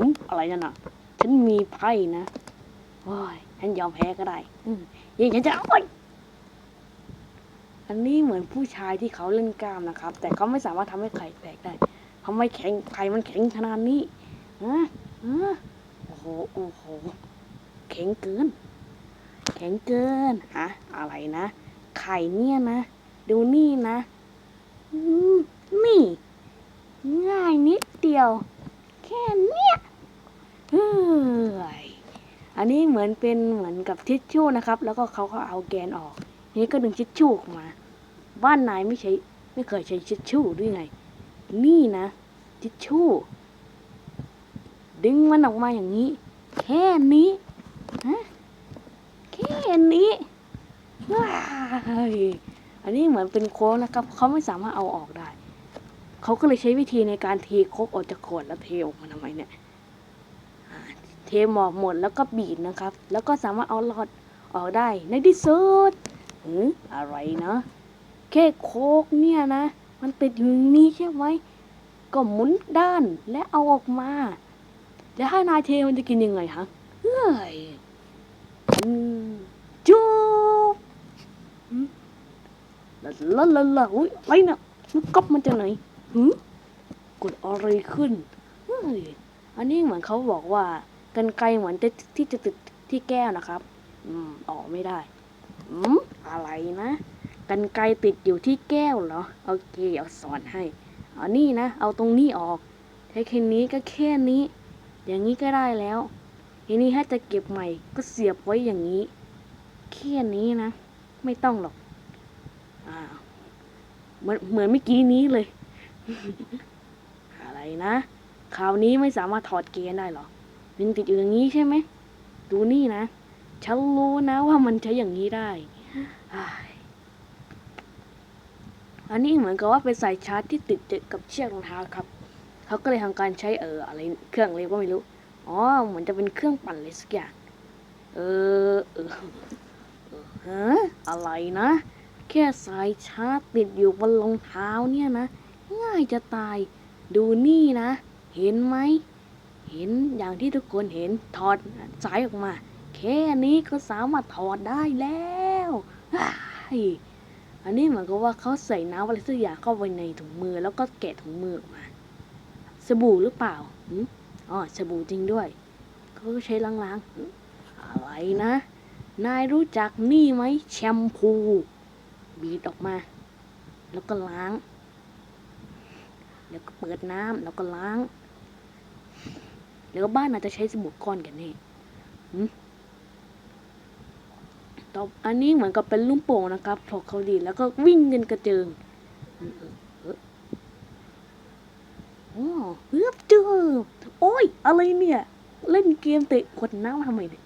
อืมอะไรนั่นน่ะ ฉันมีไพ่นะโอ้ยฉันยอมแพ้ก็ได้อืมยิ่งฉันจะเอาไปอันนี้เหมือนผู้ชายที่เขาเล่นกล้ามนะครับ แต่เขาไม่สามารถทำให้ไข่แตกได้ทำไม่แข็งไข่มันแข็งขนาดนี้ฮะฮะโอ้โหโอ้โหแข็งเกิน แข็งเกินฮะอะไรนะไข่เนี่ยนะ ดูนี่นะนี่ ง่ายนิดเดียว อันนี้เหมือนเป็นเหมือนกับทิชชู่นะครับ แล้วก็เขาก็เอาแกนออก นี้ก็ดึงทิชชู่ออกมา บ้านนายไม่ใช้ไม่เคยใช้ทิชชู่ด้วยไง นี่นะทิชชู่ ดึงมันออกมาอย่างนี้ แค่นี้ฮะแค่นี้ว้ายอันนี้เหมือนเป็นโค้งนะครับเขาไม่สามารถเอาออกได้ เขาก็เลยใช้วิธีในการเทโคกออกจากขวดแล้วเทออกมาทำไมเนี่ย เทหมอกหมดแล้วก็บีบนะครับ แล้วก็สามารถเอาหลอดออกได้ในที่สุดหืออะไรนะแค่โคกเนี่ยนะ มันติดอยู่นี้ใช่ไหมก็หมุนด้านและเอาออกมาแล้วให้นายเทมันจะกินยังไงฮะเฮ้ยจุ๊บละละละลอุ้ยอะไรเนี่ยมันก๊อปมันจะไหนหืมกดอะไรขึ้นเฮ้ยอันนี้เหมือนเขาบอกว่า กันไกลเหมือนจะที่จะติดที่แก้วนะครับ อืมออกไม่ได้ อืมอะไรนะกันไกลติดอยู่ที่แก้วเหรอโอเคเอาสอนให้เอานี่นะ เอาตรงนี้ออกใช้แค่นี้ก็แค่นี้ อย่างนี้ก็ได้แล้วทีนี้ถ้าจะเก็บใหม่ก็เสียบไว้อย่างนี้แค่นี้นะ ไม่ต้องหรอกอ่าเหมือนเหมือนเมื่อกี้นี้เลย อะไรนะ คราวนี้ไม่สามารถถอดเกียร์ได้หรอ มันติดอยู่อย่างนี้ใช่ไหมดูนี่นะ ฉันรู้นะว่ามันใช้อย่างนี้ได้ อันนี้เหมือนกับว่าเป็นสายชาร์จที่ติดกับเชือกรองเท้าครับ เขาก็เลยทำการใช้เอออะไรเครื่องอะไรก็ไม่รู้ อ๋อ เหมือนจะเป็นเครื่องปั่นอะไรสักอย่างเออเออ เออฮะอะไรนะ แค่สายชาร์จติดอยู่บนรองเท้าเนี่ยนะ ง่ายจะตาย ดูนี่นะ เห็นไหม เห็นอย่างที่ทุกคนเห็นถอดสายออกมา แค่นี้ก็สามารถถอดได้แล้วอันนี้เหมือนกับว่าเขาใส่น้ำอะไรสักอย่างเข้าไปในถุงมือ แล้วก็แกะถุงมือออกมา สบู่หรือเปล่าอ๋อสบู่จริงด้วยเขาก็ใช้ล้างๆอะไรนะ นายรู้จักนี่ไหมแชมพูบีดออกมา แล้วก็ล้าง แล้วก็เปิดน้ำแล้วก็ล้าง แล้วบ้านอาจจะใช้สมุดก้อนกันนี่ต่ออันนี้เหมือนกับเป็นลูกโป่งนะครับพอเขาดีแล้วก็วิ่งกันกระเจิงออเอเออโอ้เฮือบเจอโอ้ย อะไรเนี่ย เล่นเกมเตะขวดน้ำทำไมเนี่ย